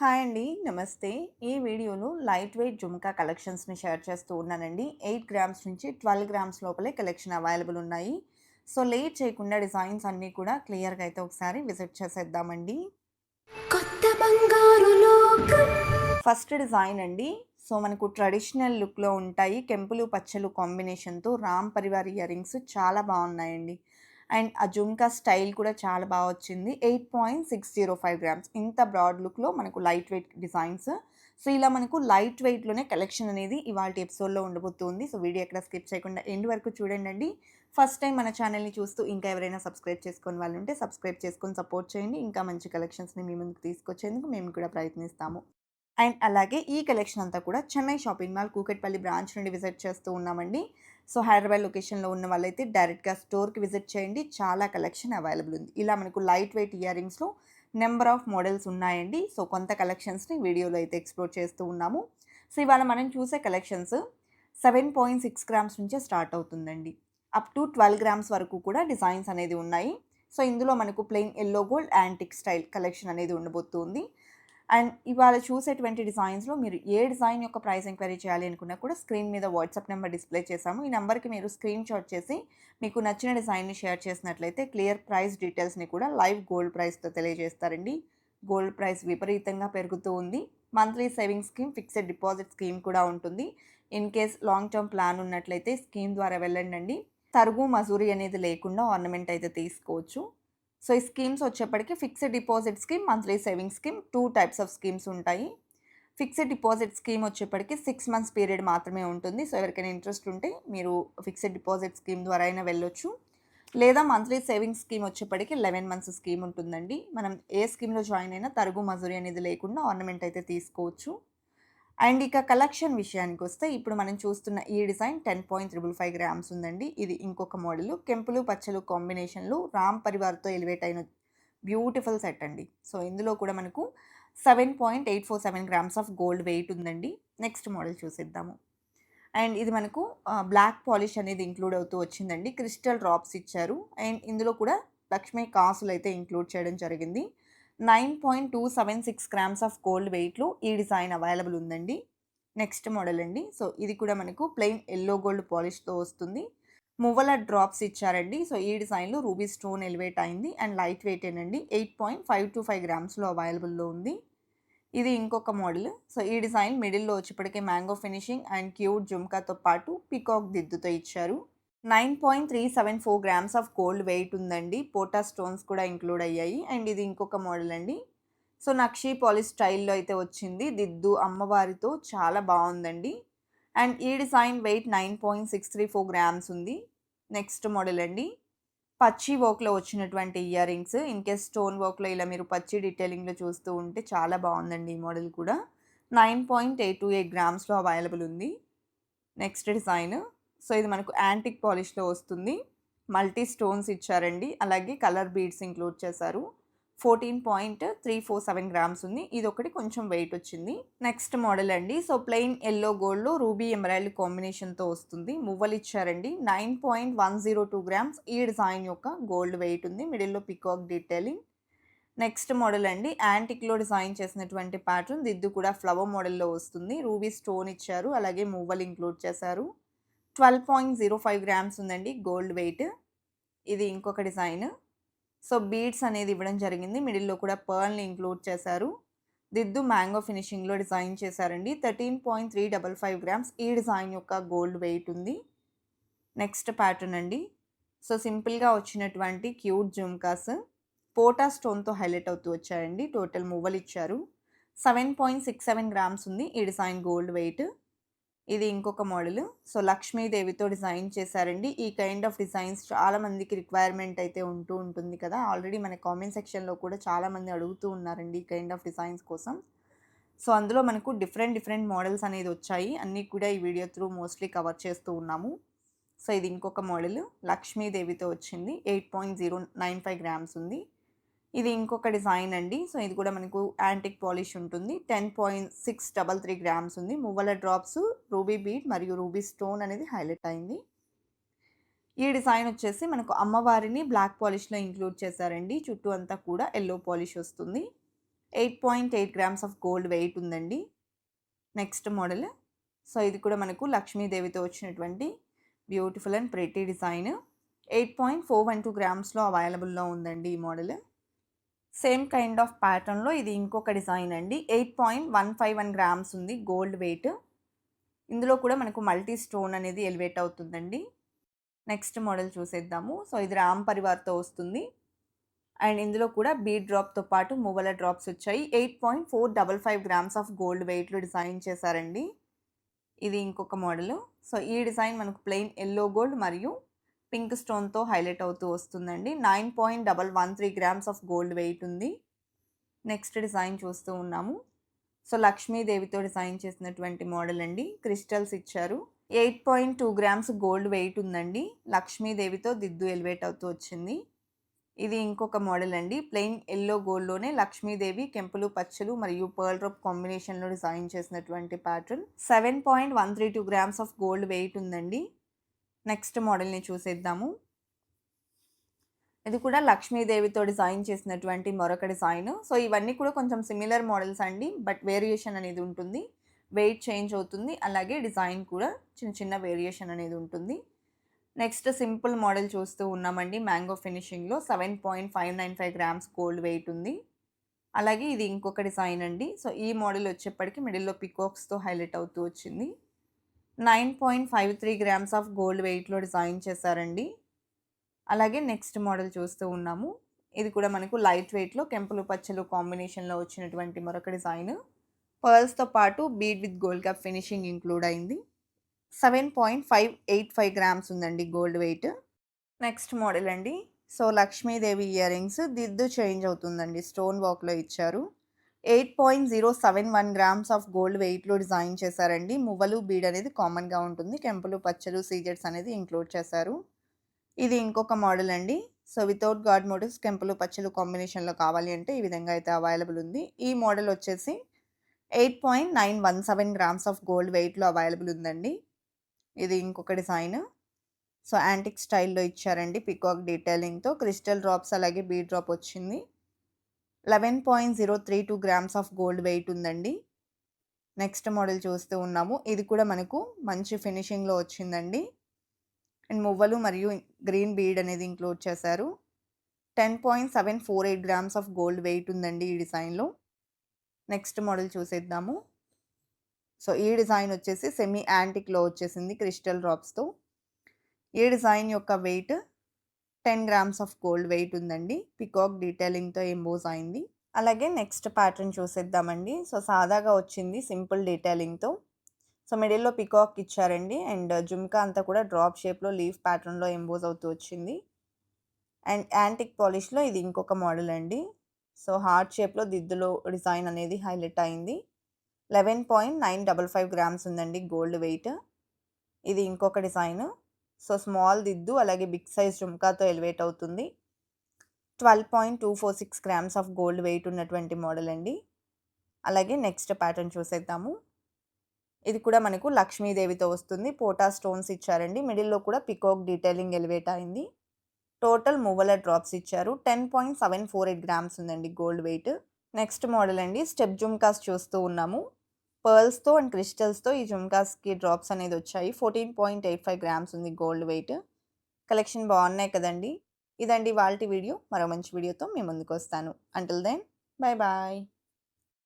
Hi అండి. నమస్తే. ఈ వీడియోలో లైట్ వెయిట్ జుమ్కా కలెక్షన్స్ని షేర్ చేస్తూ ఉన్నానండి. ఎయిట్ గ్రామ్స్ నుంచి ట్వెల్వ్ గ్రామ్స్ లోపలే కలెక్షన్ అవైలబుల్ ఉన్నాయి. సో లేట్ చేయకుండా డిజైన్స్ అన్నీ కూడా క్లియర్గా అయితే ఒకసారి విజిట్ చేసేద్దామండి. కొత్త బంగారు ఫస్ట్ డిజైన్ అండి. సో మనకు ట్రెడిషనల్ లుక్లో ఉంటాయి. కెంపులు పచ్చలు కాంబినేషన్తో రామ్ పరివార్ ఇయర్ రింగ్స్ చాలా బాగున్నాయండి. అండ్ ఆ జుంకా స్టైల్ కూడా చాలా బాగా వచ్చింది. Eight point six zero five grams. ఇంత బ్రాడ్ లుక్లో మనకు లైట్ వెయిట్ డిజైన్స్. సో ఇలా మనకు లైట్ వెయిట్లోనే కలెక్షన్ అనేది ఇవాళ ఎపిసోడ్లో ఉండబోతుంది. సో వీడియో ఎక్కడ స్కిప్ చేయకుండా ఎండ్ వరకు చూడండి అండి ఫస్ట్ టైం మన ఛానల్ని చూస్తూ ఇంకా ఎవరైనా సబ్స్క్రైబ్ చేసుకొని వాళ్ళు ఉంటే సబ్స్క్రైబ్ చేసుకొని సపోర్ట్ చేయండి. ఇంకా మంచి కలెక్షన్స్ని మీ ముందుకు తీసుకొచ్చేందుకు మేము కూడా ప్రయత్నిస్తాము. అండ్ అలాగే ఈ కలెక్షన్ అంతా కూడా Chennai shopping mall Kukatpally branch నుండి విజిట్ చేస్తూ ఉన్నామండి. సో హైదరాబాద్ లొకేషన్లో ఉన్న వాళ్ళైతే డైరెక్ట్గా స్టోర్కి విజిట్ చేయండి. చాలా కలెక్షన్ అవైలబుల్ ఉంది. ఇలా మనకు లైట్ వెయిట్ ఇయర్ రింగ్స్లో నెంబర్ ఆఫ్ మోడల్స్ ఉన్నాయండి. సో కొంత కలెక్షన్స్ని వీడియోలో అయితే ఎక్స్ప్లోర్ చేస్తూ ఉన్నాము. సో ఇవాళ మనం చూసే collections seven point six grams నుంచే స్టార్ట్ అవుతుందండి. అప్ టు ట్వెల్వ్ గ్రామ్స్ వరకు కూడా డిజైన్స్ అనేది ఉన్నాయి. సో ఇందులో మనకు plain yellow gold antique style collection అనేది ఉండబోతుంది అండ్ ఇవాళ చూసేటువంటి డిజైన్స్లో మీరు ఏ డిజైన్ యొక్క ప్రైస్ ఎంక్వైరీ చేయాలి అనుకున్నా కూడా స్క్రీన్ మీద వాట్సాప్ నెంబర్ డిస్ప్లే చేసాము ఈ నెంబర్కి మీరు స్క్రీన్ షాట్ చేసి మీకు నచ్చిన డిజైన్ని షేర్ చేసినట్లయితే క్లియర్ ప్రైస్ డీటెయిల్స్ని కూడా లైవ్ గోల్డ్ ప్రైస్తో తెలియజేస్తారండి. గోల్డ్ ప్రైస్ విపరీతంగా పెరుగుతూ ఉంది. Monthly saving scheme fixed deposit scheme కూడా ఉంటుంది. In case long term plan ఉన్నట్లయితే స్కీమ్ ద్వారా వెళ్ళండి తరుగు మజూరీ అనేది లేకుండా ఆర్నమెంట్ అయితే తీసుకోవచ్చు. సో ఈ స్కీమ్స్ వచ్చేప్పటికి fixed deposit scheme monthly saving scheme two types of schemes ఉంటాయి. ఫిక్స్డ్ డిపాజిట్ స్కీమ్ వచ్చేప్పటికి సిక్స్ మంత్స్ పీరియడ్ మాత్రమే ఉంటుంది. సో ఎవరికైనా ఇంట్రెస్ట్ ఉంటే మీరు ఫిక్స్డ్ డిపాజిట్ స్కీమ్ ద్వారా అయినా వెళ్ళొచ్చు. లేదా మంత్లీ సేవింగ్ స్కీమ్ వచ్చేప్పటికి లెవెన్ మంత్స్ స్కీమ్ ఉంటుందండి. మనం ఏ స్కీమ్లో జాయిన్ అయినా తరుగు మజూరి అనేది లేకుండా ఆర్నమెంట్ అయితే తీసుకోవచ్చు. అండ్ ఇక కలెక్షన్ విషయానికి వస్తే ఇప్పుడు మనం చూస్తున్న ఈ design ten point triple five grams ఉందండి. ఇది ఇంకొక మోడల్. కెంపులు పచ్చలు కాంబినేషన్లు రామ్ పరివార్తో ఎలివేట్ అయిన బ్యూటిఫుల్ సెట్ అండి. సో ఇందులో కూడా మనకు seven point eight four seven grams of gold weight ఉందండి. నెక్స్ట్ మోడల్ చూసిద్దాము. అండ్ ఇది మనకు బ్లాక్ పాలిష్ అనేది ఇంక్లూడ్ అవుతూ వచ్చిందండి. క్రిస్టల్ డ్రాప్స్ ఇచ్చారు. అండ్ ఇందులో కూడా లక్ష్మీ కాసులు అయితే ఇంక్లూడ్ చేయడం జరిగింది. Nine point two seven six grams of gold వెయిట్లో ఈ డిజైన్ అవైలబుల్ ఉందండి. నెక్స్ట్ మోడల్ అండి. సో ఇది కూడా మనకు ప్లెయిన్ ఎల్లో గోల్డ్ పాలిష్తో వస్తుంది. మువ్వల డ్రాప్స్ ఇచ్చారండి. సో ఈ డిజైన్లో రూబీ స్టోన్ ఎలివేట్ అయింది అండ్ లైట్ వెయిట్ ఏనండి. Eight point five two five గ్రామ్స్లో అవైలబుల్లో ఉంది. ఇది ఇంకొక మోడల్. సో ఈ డిజైన్ మిడిల్లో వచ్చేప్పటికే మ్యాంగో ఫినిషింగ్ అండ్ క్యూట్ జుమ్కాతో పాటు పికాక్ దిద్దుతో ఇచ్చారు. Nine point three seven four grams of gold weight ఉందండి. పోటా స్టోన్స్ కూడా ఇంక్లూడ్ అయ్యాయి. అండ్ ఇది ఇంకొక మోడల్ అండి. సో నక్షి పాలిష్ స్టైల్లో అయితే వచ్చింది. దిద్దు అమ్మవారితో చాలా బాగుందండి. అండ్ ఈ design weight nine point six three four grams ఉంది. నెక్స్ట్ మోడల్ అండి. పచ్చి వర్క్లో వచ్చినటువంటి earrings in case stone వర్క్లో ఇలా మీరు పచ్చి డీటెయిలింగ్లో చూస్తూ ఉంటే చాలా బాగుందండి ఈ మోడల్ కూడా. Nine point eight two eight గ్రామ్స్లో available ఉంది. Next design. సో ఇది మనకు యాంటిక్ పాలిష్లో వస్తుంది. మల్టీ స్టోన్స్ ఇచ్చారండి. అలాగే కలర్ బీడ్స్ ఇంక్లూడ్ చేశారు. Fourteen point three four seven grams ఉంది. ఇది ఒకటి కొంచెం వెయిట్ వచ్చింది. నెక్స్ట్ మోడల్ అండి. సో ప్లెయిన్ ఎల్లో గోల్డ్లో రూబీ ఎమరాయిల్ కాంబినేషన్తో వస్తుంది. మువ్వలు ఇచ్చారండి. Nine point one zero two grams. ఈ డిజైన్ యొక్క గోల్డ్ వెయిట్ ఉంది. మిడిల్లో పికాక్ డీటెయిలింగ్ నెక్స్ట్ మోడల్ అండి. యాంటిక్లో డిజైన్ చేసినటువంటి ప్యాటర్న్. దిద్దు కూడా ఫ్లవర్ మోడల్లో వస్తుంది. రూబీ స్టోన్ ఇచ్చారు. అలాగే మువ్వలు ఇంక్లూడ్ చేశారు. Twelve point zero five grams ఉందండి గోల్డ్ వెయిట్ ఇది ఇంకొక డిజైన్. సో బీడ్స్ అనేది ఇవ్వడం జరిగింది. మిడిల్లో కూడా పర్ల్ని ఇంక్లూడ్ చేశారు. దిద్దు మ్యాంగో ఫినిషింగ్లో డిజైన్ చేశారండి. Thirteen point three double five grams ఈ డిజైన్ యొక్క గోల్డ్ వెయిట్ ఉంది. నెక్స్ట్ ప్యాటర్న్ అండి. సో సింపుల్గా వచ్చినటువంటి క్యూట్ జుమ్కాస్. పోటా స్టోన్తో హైలైట్ అవుతూ వచ్చాయండి. టోటల్ మువ్వలు ఇచ్చారు. Seven point six seven grams ఉంది ఈ డిజైన్ గోల్డ్ వెయిట్ ఇది ఇంకొక మోడల్. సో లక్ష్మీదేవితో డిజైన్ చేశారండి. ఈ కైండ్ ఆఫ్ డిజైన్స్ చాలా మందికి రిక్వైర్మెంట్ అయితే ఉంటూ ఉంటుంది కదా. ఆల్రెడీ మన కామెంట్ సెక్షన్లో కూడా చాలామంది అడుగుతూ ఉన్నారండి ఈ కైండ్ ఆఫ్ డిజైన్స్ కోసం. సో అందులో మనకు డిఫరెంట్ డిఫరెంట్ మోడల్స్ అనేది వచ్చాయి. అన్నీ కూడా ఈ వీడియో త్రూ మోస్ట్లీ కవర్ చేస్తూ ఉన్నాము. సో ఇది ఇంకొక మోడల్. లక్ష్మీదేవితో వచ్చింది. Eight point zero nine five grams ఉంది. ఇది ఇంకొక డిజైన్ అండి. సో ఇది కూడా మనకు యాంటిక్ పాలిష్ ఉంటుంది. Ten point six double three grams ఉంది. మువ్వల డ్రాప్స్ రూబీ బీట్ మరియు రూబీ స్టోన్ అనేది హైలైట్ అయింది. ఈ డిజైన్ వచ్చేసి మనకు అమ్మవారిని బ్లాక్ పాలిష్లో ఇంక్లూడ్ చేశారండి. చుట్టూ అంతా కూడా ఎల్లో పాలిష్ వస్తుంది. Eight point eight grams of gold weight ఉందండి. Next model. సో ఇది కూడా మనకు లక్ష్మీదేవితో వచ్చినటువంటి beautiful and pretty design. Eight point four one two గ్రామ్స్లో అవైలబుల్లో ఉందండి ఈ మోడల్. సేమ్ కైండ్ ఆఫ్ ప్యాటర్న్లో ఇది ఇంకొక డిజైన్ అండి. Eight point one five one grams ఉంది గోల్డ్ వెయిట్. ఇందులో కూడా మనకు మల్టీ స్టోన్ అనేది ఎలివేట్ అవుతుందండి. నెక్స్ట్ మోడల్ చూసేద్దాము. సో ఇది రామ్ పరివార్తో వస్తుంది. అండ్ ఇందులో కూడా బీడ్ డ్రాప్తో పాటు మువ్వల డ్రాప్స్ వచ్చాయి. Eight point four double five grams of gold వెయిట్లో డిజైన్ చేశారండి. ఇది ఇంకొక మోడల్. సో ఈ డిజైన్ మనకు ప్లెయిన్ ఎల్లో గోల్డ్ మరియు పింక్ స్టోన్తో హైలైట్ అవుతూ వస్తుందండి. Nine point double one three grams of gold weight ఉంది. నెక్స్ట్ డిజైన్ చూస్తూ ఉన్నాము. సో లక్ష్మీదేవితో డిజైన్ చేసినటువంటి మోడల్ అండి. క్రిస్టల్స్ ఇచ్చారు. Eight point two grams gold weight ఉందండి. లక్ష్మీదేవితో దిద్దు ఎలివేట్ అవుతూ వచ్చింది. ఇది ఇంకొక మోడల్ అండి. ప్లెయిన్ ఎల్లో గోల్డ్లోనే లక్ష్మీదేవి కెంపులు పచ్చలు మరియు పర్ల్ రోప్ కాంబినేషన్లో డిజైన్ చేసినటువంటి pattern. Seven point one three two grams of gold weight ఉందండి. నెక్స్ట్ మోడల్ని చూసేద్దాము. ఇది కూడా లక్ష్మీదేవితో డిజైన్ చేసినటువంటి మరొక డిజైన్. సో ఇవన్నీ కూడా కొంచెం సిమిలర్ మోడల్స్ అండి బట్ వేరియేషన్ అనేది ఉంటుంది. వెయిట్ చేంజ్ అవుతుంది అలాగే డిజైన్ కూడా చిన్న చిన్న వేరియేషన్ అనేది ఉంటుంది. నెక్స్ట్ సింపుల్ మోడల్ చూస్తూ ఉన్నామండి mango ఫినిషింగ్లో seven point five nine five grams gold weight ఉంది. అలాగే ఇది ఇంకొక డిజైన్ అండి. సో ఈ మోడల్ వచ్చేప్పటికి మిడిల్లో పికాక్స్తో హైలైట్ అవుతూ వచ్చింది. Nine point five three grams of gold వెయిట్లో డిజైన్ చేశారండి. అలాగే నెక్స్ట్ మోడల్ చూస్తూ ఉన్నాము. ఇది కూడా మనకు లైట్ వెయిట్లో కెంపులు పచ్చలు కాంబినేషన్లో వచ్చినటువంటి మరొక డిజైన్. పర్ల్స్తో పాటు bead with gold cup finishing include అయింది. Seven point five eight five grams ఉందండి గోల్డ్ వెయిట్. నెక్స్ట్ మోడల్ అండి. So Lakshmidevi earrings. దిద్దు చేంజ్ అవుతుందండి. స్టోన్ వాక్లో ఇచ్చారు. Eight point zero seven one grams of gold వెయిట్లో డిజైన్ చేశారండి. మువ్వలు బీడ్ అనేది కామన్గా ఉంటుంది. కెంపులు పచ్చలు సీజెట్స్ అనేది ఇంక్లూడ్ చేశారు. ఇది ఇంకొక మోడల్ అండి. సో వితౌట్ గాడ్ మోటివ్స్ కెంపులు పచ్చలు కాంబినేషన్లో కావాలి అంటే ఈ విధంగా అయితే అవైలబుల్ ఉంది. ఈ మోడల్ వచ్చేసి eight point nine one seven grams of gold వెయిట్లో అవైలబుల్ ఉందండి. ఇది ఇంకొక డిజైన్ సో యాంటిక్ స్టైల్లో ఇచ్చారండి. పికాక్ డీటెయిలింగ్తో క్రిస్టల్ డ్రాప్స్ అలాగే బీ డ్రాప్ వచ్చింది. Eleven point zero three two grams of gold weight ఉందండి. నెక్స్ట్ మోడల్ చూస్తూ ఉన్నాము. ఇది కూడా మనకు మంచి ఫినిషింగ్లో వచ్చిందండి. అండ్ మువ్వలు మరియు గ్రీన్ బీడ్ అనేది ఇంక్లూడ్ చేశారు. Ten point seven four eight grams of gold weight ఉందండి ఈ డిజైన్లో నెక్స్ట్ మోడల్ చూసేద్దాము. సో ఈ డిజైన్ వచ్చేసి సెమీ యాంటిక్లో వచ్చేసింది క్రిస్టల్ డ్రాప్స్తో ఈ డిజైన్ యొక్క weight ten grams of gold weight ఉందండి. పికాక్ డీటెయిలింగ్తో ఎంబోజ్ అయింది. అలాగే నెక్స్ట్ ప్యాటర్న్ చూసేద్దామండి. సో సాదాగా వచ్చింది సింపుల్ డీటెయిలింగ్తో. సో మిడిల్లో పికాక్ ఇచ్చారండి. అండ్ జుమ్కా అంతా కూడా డ్రాప్ షేప్లో లీఫ్ ప్యాటర్న్లో ఎంబోజ్ అవుతూ వచ్చింది. అండ్ యాంటిక్ పాలిష్లో ఇది ఇంకొక మోడల్ అండి. సో హార్ట్ షేప్లో దిద్దులో డిజైన్ అనేది హైలైట్ అయింది. Eleven point nine double five grams ఉందండి గోల్డ్ వెయిట్. ఇది ఇంకొక డిజైన్. సో స్మాల్ దిద్దు అలాగే బిగ్ సైజ్ జుమ్కాతో ఎలివేట్ అవుతుంది. Twelve point two four six grams of gold weight ఉన్నటువంటి మోడల్ అండి. అలాగే నెక్స్ట్ ప్యాటర్న్ చూసేద్దాము. ఇది కూడా మనకు లక్ష్మీదేవితో వస్తుంది. పోటా స్టోన్స్ ఇచ్చారండి. మిడిల్లో కూడా పికాక్ డీటెయిలింగ్ ఎలివేట్ అయింది. టోటల్ మువ్వల డ్రాప్స్ ఇచ్చారు. Ten point seven four eight grams ఉందండి గోల్డ్ వెయిట్. నెక్స్ట్ మోడల్ అండి. స్టెప్ జుమ్కాస్ చూస్తూ ఉన్నాము. పర్ల్స్తో అండ్ క్రిస్టల్స్తో ఈ జుమ్కాస్కి డ్రాప్స్ అనేది వచ్చాయి. Fourteen point eight five grams ఉంది గోల్డ్ వెయిట్. కలెక్షన్ బాగున్నాయి కదండి. ఇదండి వాళ్ళ వీడియో. మరో మంచి వీడియోతో మీ ముందుకు వస్తాను అంటిల్ దెన్ బాయ్ బాయ్.